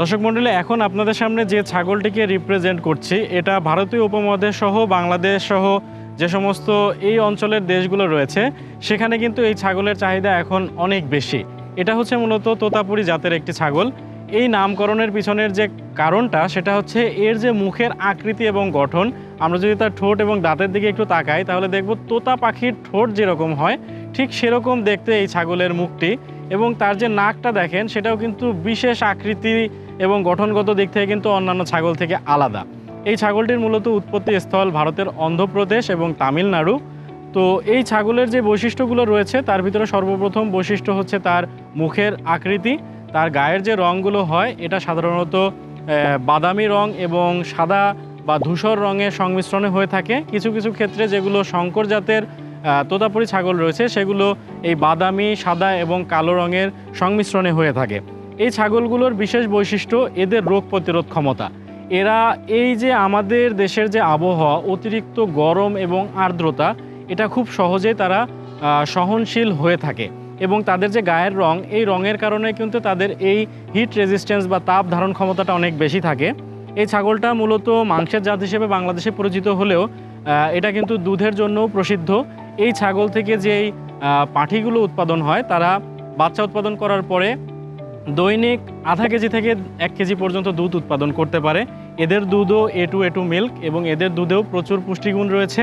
দর্শক মণ্ডলী এখন আপনাদের সামনে যে ছাগলটিকে রিপ্রেজেন্ট করছি, এটা ভারতীয় উপমহাদেশ সহ বাংলাদেশ সহ যে সমস্ত এই অঞ্চলের দেশগুলো রয়েছে, সেখানে কিন্তু এই ছাগলের চাহিদা এখন অনেক বেশি। এটা হচ্ছে মূলত তোতাপুরি জাতের একটি ছাগল। এই নামকরণের পিছনের যে কারণটা, সেটা হচ্ছে এর যে মুখের আকৃতি এবং গঠন। আমরা যদি তার ঠোঁট এবং দাঁতের দিকে একটু তাকাই, তাহলে দেখব তোতা পাখির ঠোঁট যেরকম হয়, ঠিক সেরকম দেখতে এই ছাগলের মুখটি। এবং তার যে নাকটা দেখেন, সেটাও কিন্তু বিশেষ আকৃতি এবং গঠনগত দিক থেকে কিন্তু অন্যান্য ছাগল থেকে আলাদা। এই ছাগলটির মূলত উৎপত্তি স্থল ভারতের অন্ধ্রপ্রদেশ এবং তামিলনাড়ু। তো এই ছাগলের যে বৈশিষ্ট্যগুলো রয়েছে, তার ভিতরে সর্বপ্রথম বৈশিষ্ট্য হচ্ছে তার মুখের আকৃতি, তার গায়ের যে রঙগুলো হয়, এটা সাধারণত বাদামি রং এবং সাদা বা ধূসর রঙের সংমিশ্রণে হয়ে থাকে। কিছু কিছু ক্ষেত্রে যেগুলো শঙ্কর জাতের তোতাপুরি ছাগল রয়েছে, সেগুলো এই বাদামি, সাদা এবং কালো রঙের সংমিশ্রণে হয়ে থাকে। এই ছাগলগুলোর বিশেষ বৈশিষ্ট্য এদের রোগ প্রতিরোধ ক্ষমতা। এরা এই যে আমাদের দেশের যে আবহাওয়া, অতিরিক্ত গরম এবং আর্দ্রতা, এটা খুব সহজেই তারা সহনশীল হয়ে থাকে এবং তাদের যে গায়ের রং, এই রঙের কারণে কিন্তু তাদের এই হিট রেজিস্ট্যান্স বা তাপ ধারণ ক্ষমতাটা অনেক বেশি থাকে। এই ছাগলটা মূলত মাংসের জাত হিসেবে বাংলাদেশে পরিচিত হলেও এটা কিন্তু দুধের জন্যও প্রসিদ্ধ। এই ছাগল থেকে যেই পাঠিগুলো উৎপাদন হয়, তারা বাচ্চা উৎপাদন করার পরে দৈনিক আধা কেজি থেকে এক কেজি পর্যন্ত দুধ উৎপাদন করতে পারে। এদের দুধও A two A two milk এবং এদের দুধেও প্রচুর পুষ্টিগুণ রয়েছে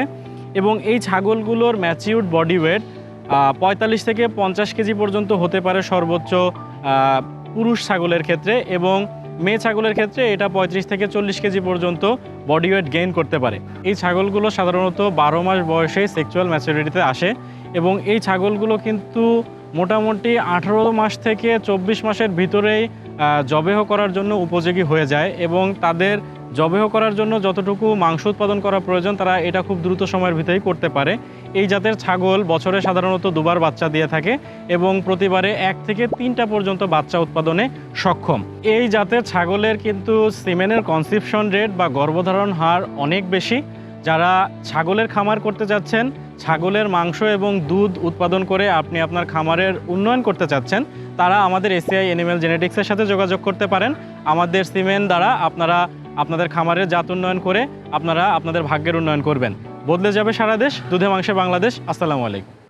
এবং এই ছাগলগুলোর ম্যাচিউরড বডি ওয়েট পঁয়তাল্লিশ থেকে পঞ্চাশ কেজি পর্যন্ত হতে পারে সর্বোচ্চ পুরুষ ছাগলের ক্ষেত্রে এবং মেয়ে ছাগলের ক্ষেত্রে এটা পঁয়ত্রিশ থেকে চল্লিশ কেজি পর্যন্ত বডি ওয়েট গেইন করতে পারে। এই ছাগলগুলো সাধারণত বারো মাস বয়সে সেক্সুয়াল ম্যাচুরিটিতে আসে এবং এই ছাগলগুলো কিন্তু মোটামুটি আঠারো মাস থেকে চব্বিশ মাসের ভিতরেই জবেহ করার জন্য উপযোগী হয়ে যায় এবং তাদের জবেহ করার জন্য যতটুকু মাংস উৎপাদন করা প্রয়োজন, তারা এটা খুব দ্রুত সময়ের ভিতরেই করতে পারে। এই জাতের ছাগল বছরে সাধারণত দুবার বাচ্চা দিয়ে থাকে এবং প্রতিবারে এক থেকে তিনটা পর্যন্ত বাচ্চা উৎপাদনে সক্ষম। এই জাতের ছাগলের কিন্তু সিমেনের কনসিপশন রেট বা গর্ভধারণ হার অনেক বেশি। যারা ছাগলের খামার করতে যাচ্ছেন, ছাগলের মাংস এবং দুধ উৎপাদন করে আপনি আপনার খামারের উন্নয়ন করতে চাচ্ছেন, তারা আমাদের এসিআই এনিম্যাল জেনেটিক্সের সাথে যোগাযোগ করতে পারেন। আমাদের সিমেন্ট দ্বারা আপনারা আপনাদের খামারের জাত উন্নয়ন করে আপনারা আপনাদের ভাগ্যের উন্নয়ন করবেন। বদলে যাবে সারা দেশ, দুধে মাংসে বাংলাদেশ। আসসালামু আলাইকুম।